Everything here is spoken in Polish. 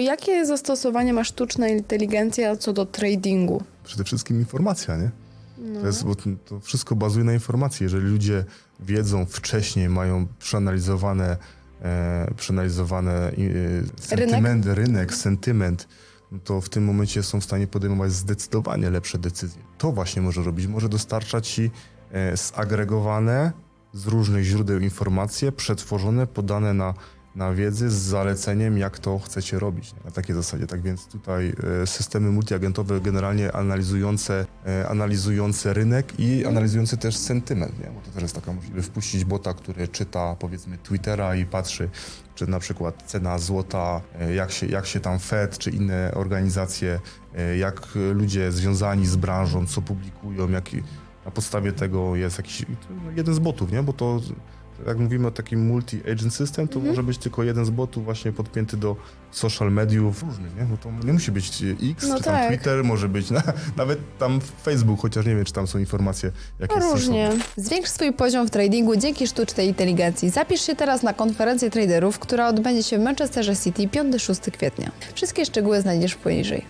Jakie zastosowanie ma sztuczna inteligencja co do tradingu? Przede wszystkim informacja, nie? To, jest, bo to wszystko bazuje na informacji. Jeżeli ludzie wiedzą wcześniej, mają przeanalizowane, e, przeanalizowane e, sentyment, rynek? sentyment, no to w tym momencie są w stanie podejmować zdecydowanie lepsze decyzje. To właśnie może robić. Może dostarczać ci e, zagregowane z różnych źródeł informacje, przetworzone, podane na, na wiedzy z zaleceniem, jak to chcecie robić. Na takiej zasadzie. Tak więc tutaj e, systemy multiagentowe generalnie analizujące, e, analizujące rynek i analizujące też sentyment, nie? bo to też jest taka możliwość wpuścić bota, który czyta powiedzmy Twittera i patrzy, czy na przykład cena złota, e, jak się, jak się tam Fed czy inne organizacje, jak ludzie związani z branżą, co publikują, jaki, na podstawie tego jest jakiś jeden z botów, nie? Bo to jak mówimy o takim multi-agent system, to może być tylko jeden z botów właśnie podpięty do social mediów różnych, nie? Bo to nie musi być X, No czy tam tak. Twitter, może być na, nawet tam Facebook, chociaż nie wiem, czy tam są informacje jakie No są. różnie. Zwiększ swój poziom w tradingu dzięki sztucznej inteligencji. Zapisz się teraz na konferencję traderów, która odbędzie się w Manchesterze City 5-6 kwietnia. Wszystkie szczegóły znajdziesz poniżej.